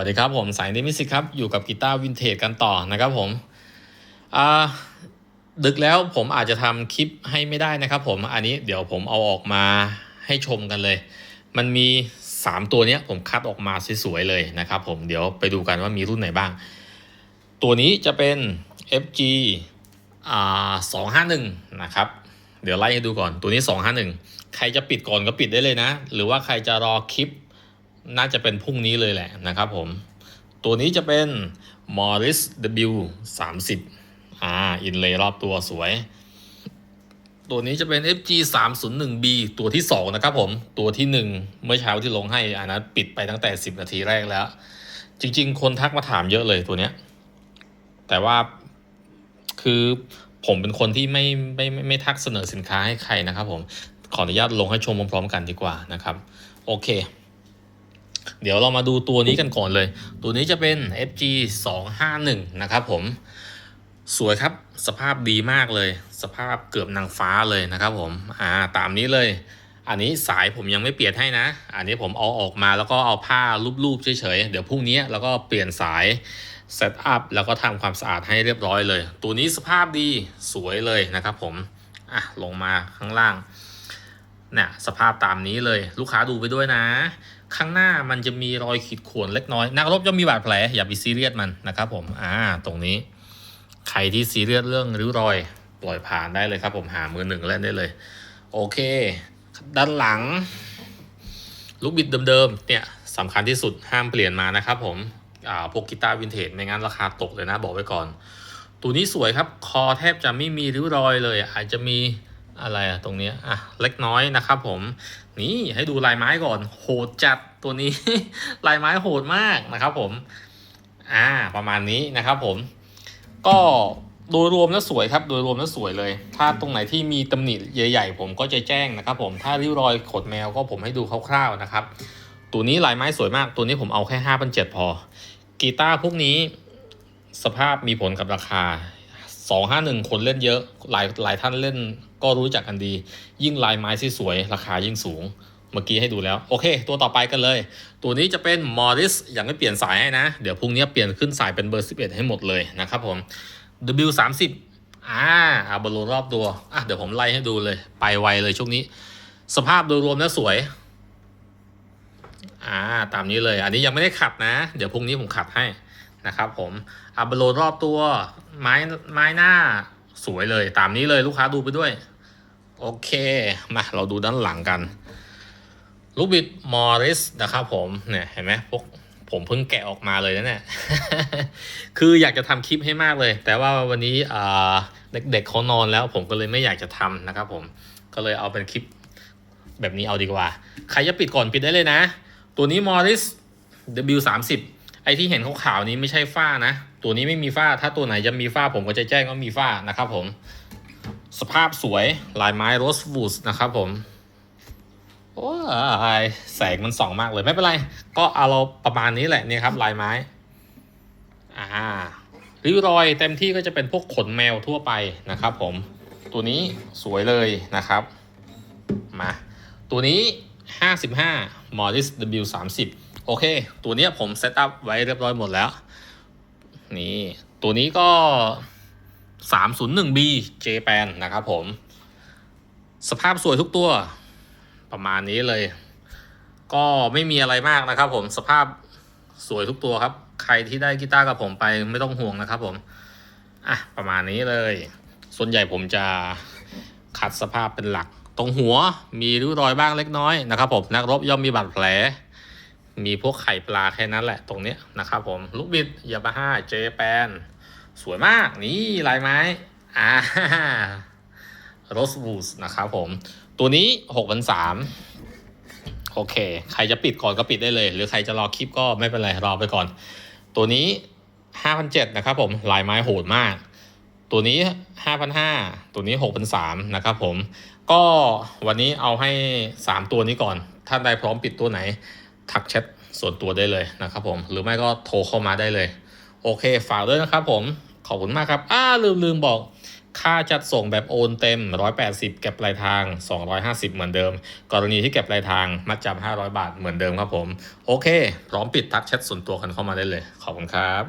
วัสดีครับผมสายนิมิสิครับ อยู่กับกีตาร์วินเทจกันต่อนะครับผมดึกแล้วผมอาจจะทำคลิปให้ไม่ได้นะครับผมอันนี้เดี๋ยวผมเอาออกมาให้ชมกันเลย มันมี 3 ตัวนี้ผมคัดออกมาสวยๆเลยนะครับผมเดี๋ยวไปดูกันว่ามีรุ่นไหนบ้าง ตัวนี้จะเป็น FG อ่า251 นะครับ เดี๋ยวไล่ให้ดูก่อนตัวนี้ 251 ใครจะปิดก่อนก็ปิดได้เลยนะ หรือว่าใครจะรอคลิป น่าจะเป็นพรุ่งนี้เลยแหละนะครับผม ตัวนี้จะเป็น Morris W 3 0อ่าอินเลย์รอบตัวสวย ตัวนี้จะเป็น FG 3 0 1 B ตัวที่ 2 นะครับผม ตัวที่ 1 เมื่อเช้าที่ลงให้อันนั้นปิดไปตั้งแต่ 10 นาทีแรกแล้ว จริง ๆ คนทักมาถามเยอะเลยตัวเนี้ย แต่ว่าคือผมเป็นคนที่ไม่ไม่ไม่ไม่ทักเสนอสินค้าให้ใครนะครับผม ขออนุญาตลงให้ชมพร้อมๆกันดีกว่านะครับ โอเค เดี๋ยวเรามาดูตัวนี้กันก่อนเลย ตัวนี้จะเป็น FG 251นะครับผม สวยครับ สภาพดีมากเลย สภาพเกือบนางฟ้าเลยนะครับผม อ่า ตามนี้เลย อันนี้สายผมยังไม่เปลี่ยนให้นะ อันนี้ผมเอาออกมาแล้วก็เอาผ้ารูปๆเฉยๆ เดี๋ยวพรุ่งนี้แล้วก็เปลี่ยนสายเซตอัพแล้วก็ทำความสะอาดให้เรียบร้อยเลย ตัวนี้สภาพดีสวยเลยนะครับผม อะ ลงมาข้างล่าง นี่ยสภาพตามนี้เลยลูกค้าดูไปด้วยนะ ข้างหน้ามันจะมีรอยขีดข่วนเล็กน้อย นักรบจะมีบาดแผลอย่าไปซีเรียสมันนะครับผมอ่าตรงนี้ ใครที่ซีเรียสเรื่องริ้วรอย ปล่อยผ่านได้เลยครับผมหามือหนึ่งเล่นได้เลย โอเค ด้านหลัง ลูกบิดเดิมๆเนี่ยสำคัญที่สุดห้ามเปลี่ยนมานะครับผมอ่าพวกกีตาร์วินเทจไม่งั้นราคาตกเลยนะบอกไว้ก่อน ตัวนี้สวยครับคอแทบจะไม่มีริ้วรอยเลย อาจจะมี อะไรอะตรงนี้อะเล็กน้อยนะครับผมนี่ให้ดูลายไม้ก่อน โหดจัดตัวนี้ ลายไม้โหดมากนะครับผมอ่าประมาณนี้นะครับผม ก็โดยรวมแล้วสวยครับ โดยรวมแล้วสวยเลย ถ้าตรงไหนที่มีตำหนิใหญ่ๆ ผมก็จะแจ้งนะครับ ผมถ้าริ้วรอยขดแมวก็ผมให้ดูคร่าวๆนะครับ ตัวนี้ลายไม้สวยมาก ตัวนี้ผมเอาแค่ห้าพันเจ็ดพอกีตาร์พวกนี้สภาพมีผลกับราคา 251คนเล่นเยอะหลายหลายท่านเล่นก็รู้จักกันดี ยิ่งลายไม้ที่สวยราคายิ่งสูง เมื่อกี้ให้ดูแล้ว โอเค ตัวต่อไปกันเลย ตัวนี้จะเป็น Morris ยังไม่เปลี่ยนสายให้นะ เดี๋ยวพรุ่งนี้เปลี่ยนขึ้นสายเป็นเบอร์ 11 ให้หมดเลยนะครับผม W 3 0 อ่าอาบอลรอบตัวอะเดี๋ยวผมไล่ให้ดูเลย ไปไวเลยช่วงนี้ สภาพโดยรวมแล้วสวยอ่าตามนี้เลย อันนี้ยังไม่ได้ขัดนะ เดี๋ยวพรุ่งนี้ผมขัดให้ นะครับผมอาบโลรอบตัวไม้ไม้หน้าสวยเลยตามนี้เลยลูกค้าดูไปด้วย โอเคมาเราดูด้านหลังกันลูกบิดมอริสนะครับผมเนี่ยเห็นไหมพวกผมเพิ่งแกะออกมาเลยนะเนี่ย คืออยากจะทำคลิปให้มากเลย แต่ว่าวันนี้เด็กๆเขานอนแล้ว ผมก็เลยไม่อยากจะทำนะครับผม ก็เลยเอาเป็นคลิปแบบนี้เอาดีกว่า ใครจะปิดก่อนปิดได้เลยนะ ตัวนี้ Morris W 3 0 อที่เห็นขาวๆนี้ไม่ใช่ฝ้านะ ตัวนี้ไม่มีฝ้า ถ้าตัวไหนจะมีฝ้าผมก็จะแจ้งว่ามีฝ้านะครับผม สภาพสวยลายไม้โรสวูดนะครับผมโอ้ยแสงมันส่องมากเลยไม่เป็นไร ก็เอาเราประมาณนี้แหละนี่ครับลายไม้ อ่าริ้วรอยเต็มที่ก็จะเป็นพวกขนแมวทั่วไปนะครับ ผม ตัวนี้สวยเลยนะครับ มา ตัวนี้ 55 Morris W 3 0 โอเค ตัวเนี้ยผมเซตอัพไว้เรียบร้อยหมดแล้ว นี่ ตัวนี้ก็ 301B J-Pan นะครับผม สภาพสวยทุกตัว ประมาณนี้เลย ก็ไม่มีอะไรมากนะครับผมสภาพสวยทุกตัวครับ ใครที่ได้กีตาร์กับผมไปไม่ต้องห่วงนะครับผมอะประมาณนี้เลย ส่วนใหญ่ผมจะคัดสภาพเป็นหลัก ตรงหัวมีริ้วรอยบ้างเล็กน้อยนะครับผมนักรบย่อมมีบาดแผล มีพวกไข่ปลาแค่นั้นแหละตรงเนี้ยนะครับผมลูกบิดยามาฮ่าเจแปนสวยมากนี่ลายไม้อ่าโรสวูดนะครับผม ตัวนี้หกพันสามโอเค ใครจะปิดก่อนก็ปิดได้เลย หรือใครจะรอคลิปก็ไม่เป็นไร รอไปก่อน ตัวนี้ห้าพันเจ็ดนะครับผม ลายไม้โหดมาก ตัวนี้ห้าพันห้าตัวนี้หกพันสามนะครับผม ก็วันนี้เอาให้สามตัวนี้ก่อนถ้านใดพร้อมปิดตัวไหน ทักแชทส่วนตัวได้เลยนะครับผม หรือไม่ก็โทรเข้ามาได้เลย โอเค ฝากด้วยนะครับผม ขอบคุณมากครับ อ้าลืมลืมบอก ค่าจัดส่งแบบโอนเต็ม 180 เก็บปลายทาง 250 เหมือนเดิม กรณีที่เก็บปลายทาง มัดจำ500 บาทเหมือนเดิมครับผม โอเค พร้อมปิดทักแชทส่วนตัวกันเข้ามาได้เลย ขอบคุณครับ